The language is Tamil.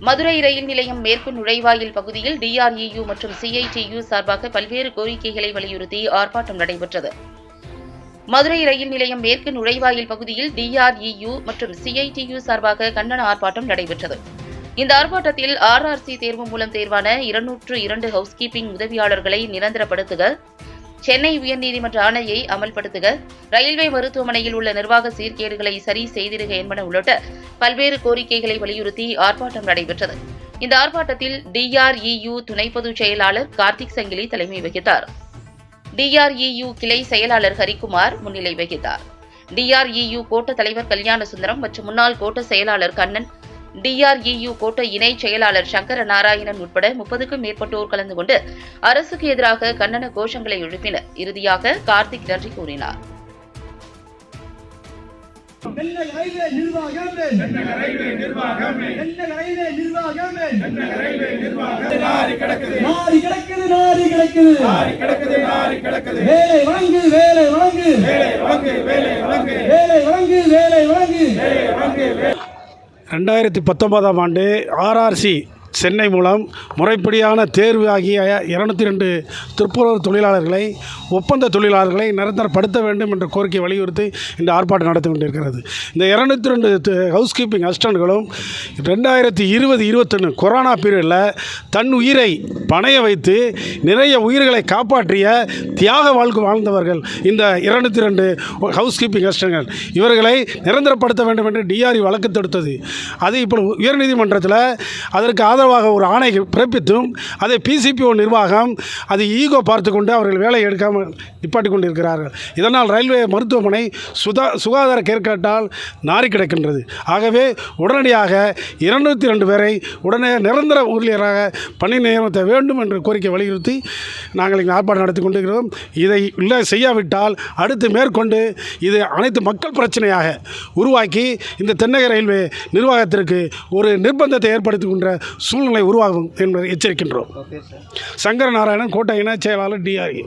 மதுரை ரயில் நிலையம் மேற்கு நுழைவாயில் பகுதியில் டிஆர்இயு மற்றும் சிஐடியு சார்பாக பல்வேறு கோரிக்கைகளை வலியுறுத்தி ஆர்ப்பாட்டம் நடைபெற்றது. மதுரை ரயில் நிலையம் மேற்கு நுழைவாயில் பகுதியில் டிஆர்இயு மற்றும் சிஐடியு சார்பாக கண்டன ஆர்ப்பாட்டம் நடைபெற்றது. இந்த ஆர்ப்பாட்டத்தில் ஆர்ஆர்சி தேர்வு மூலம் தேர்வான இருநூற்று இரண்டு ஹவுஸ்கீப்பிங் உதவியாளர்களை நிரந்தரப்படுத்துக சென்னை உயர்நீதிமன்ற ஆணையை அமல்படுத்துக. ரயில்வே மருத்துவமனையில் உள்ள நிர்வாக சீர்கேடுகளை சரி செய்திடுக என்பன உள்ளிட்ட பல்வேறு கோரிக்கைகளை வலியுறுத்தி ஆர்ப்பாட்டம் நடைபெற்றது. இந்த ஆர்ப்பாட்டத்தில் டிஆர்இயு துணை பொதுச் செயலாளர் கார்த்திக் சங்கிலி தலைமை வகித்தார். டிஆர்இயு கிளை செயலாளர் ஹரிக்குமார் முன்னிலை வகித்தார். டிஆர்இயு கோட்ட தலைவர் கல்யாண சுந்தரம் மற்றும் முன்னாள் கோட்ட செயலாளர் கண்ணன் டிஆர்இயு கோட்ட இணை செயலாளர் சங்கர நாராயணன் உட்பட முப்பதுக்கும் மேற்பட்டோர் கலந்து கொண்டு அரசுக்கு எதிராக கண்டன கோஷங்களை எழுப்பினர். இறுதியாக கார்த்திக் நன்றி கூறினார். தென்னக ரயில்வே நிர்வாகமே. தென்னக ரயில்வே நிர்வாகமே. தென்னக ரயில்வே நிர்வாகமே. தென்னக ரயில்வே நிர்வாகம். நாரி கிடக்குது. நாரி கிடக்குது நாரி கிடக்குது. நாரி கிடக்குது நாரி கிடக்குது. வேலை வழங்கு வேலை வழங்கு. வேலை வழங்கு வேலை வழங்கு. வேலை வழங்கு வேலை ரெண்டாயிரத்தி பத்தொன்பதாம் ஆண்டு ஆர்ஆர்சி சென்னை மூலம் முறைப்படியான தேர்வு ஆகிய இருநூத்தி ரெண்டு துப்புரவு தொழிலாளர்களை ஒப்பந்த தொழிலாளர்களை நிரந்தரப்படுத்த வேண்டும் என்ற கோரிக்கை வலியுறுத்தி இந்த ஆர்ப்பாட்டம் நடத்தி கொண்டிருக்கிறது. இந்த இருநூத்தி ரெண்டு ஹவுஸ் கீப்பிங் அசிஸ்டண்ட்களும் ரெண்டாயிரத்தி இருபது இருபத்தொன்று கொரோனா பீரியடில் தன் உயிரை பணைய வைத்து நிறைய உயிர்களை காப்பாற்றிய தியாக வாழ்க்கை வாழ்ந்தவர்கள் இந்த இருநூத்தி ரெண்டு ஹவுஸ் கீப்பிங் அசிஸ்டன்ட்கள். இவர்களை நிரந்தரப்படுத்த வேண்டும் என்று டிஆர்இ வழக்கு தொடுத்தது. அது இப்போ உயர்நீதிமன்றத்தில் அதற்கு ஆதரவு ஆதரவாக ஒரு ஆணை பிறப்பித்தும் அதை பிசிபிஓ நிர்வாகம் அது ஈகோ பார்த்து கொண்டு அவர்கள் வேலை எடுக்காமல் நிப்பாட்டி கொண்டிருக்கிறார்கள். இதனால் ரயில்வே மருத்துவமனை சுதா சுகாதார கேற்காட்டால் நாரி கிடக்கின்றது. ஆகவே உடனடியாக இருநூத்தி ரெண்டு பேரை உடனே நிரந்தர ஊழியராக பணி நியமனத்தை வேண்டும் என்ற கோரிக்கை வலியுறுத்தி நாங்கள் இங்கே ஆர்ப்பாட்டம் நடத்தி கொண்டிருக்கிறோம். இதை இல்லை செய்யாவிட்டால் அடுத்து மேற்கொண்டு இது அனைத்து மக்கள் பிரச்சனையாக உருவாக்கி இந்த தென்னக ரயில்வே நிர்வாகத்திற்கு ஒரு நிர்பந்தத்தை ஏற்படுத்துகின்ற சூழ்நிலை உருவாகும் என்பதை எச்சரிக்கின்றோம். சங்கர நாராயணன் கோட்டை இணைச் செயலாளர் டிஆர்இ